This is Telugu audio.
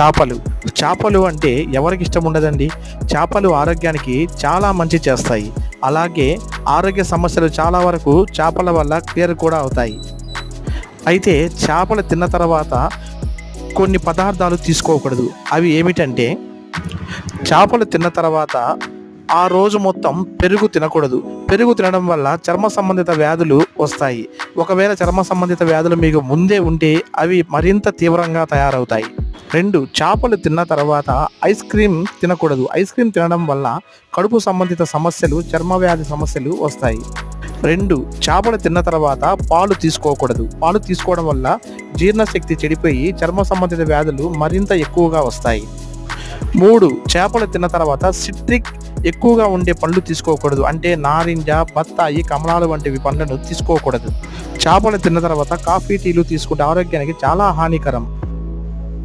చేపలు. చేపలు అంటే ఎవరికి ఇష్టం ఉండదండి? చేపలు ఆరోగ్యానికి చాలా మంచి చేస్తాయి. అలాగే ఆరోగ్య సమస్యలు చాలా వరకు చేపల వల్ల క్లియర్ కూడా అవుతాయి. అయితే చేపలు తిన్న తర్వాత కొన్ని పదార్థాలు తీసుకోకూడదు. అవి ఏమిటంటే చేపలు తిన్న తర్వాత ఆ రోజు మొత్తం పెరుగు తినకూడదు. పెరుగు తినడం వల్ల చర్మ సంబంధిత వ్యాధులు వస్తాయి. ఒకవేళ చర్మ సంబంధిత వ్యాధులు మీకు ముందే ఉంటే అవి మరింత తీవ్రంగా తయారవుతాయి. రెండు చేపలు తిన్న తర్వాత ఐస్ క్రీమ్ తినకూడదు. ఐస్ క్రీమ్ తినడం వల్ల కడుపు సంబంధిత సమస్యలు చర్మ వ్యాధి సమస్యలు వస్తాయి. రెండు చేపలు తిన్న తర్వాత పాలు తీసుకోకూడదు. పాలు తీసుకోవడం వల్ల జీర్ణశక్తి చెడిపోయి చర్మ సంబంధిత వ్యాధులు మరింత ఎక్కువగా వస్తాయి. మూడు చేపలు తిన్న తర్వాత సిట్రిక్ ఎక్కువగా ఉండే పండ్లు తీసుకోకూడదు. అంటే నారింజ బత్తాయి కమలాలు వంటివి పండ్లను తీసుకోకూడదు. చేపలు తిన్న తర్వాత కాఫీ టీలు తీసుకుంటే ఆరోగ్యానికి చాలా హానికరం.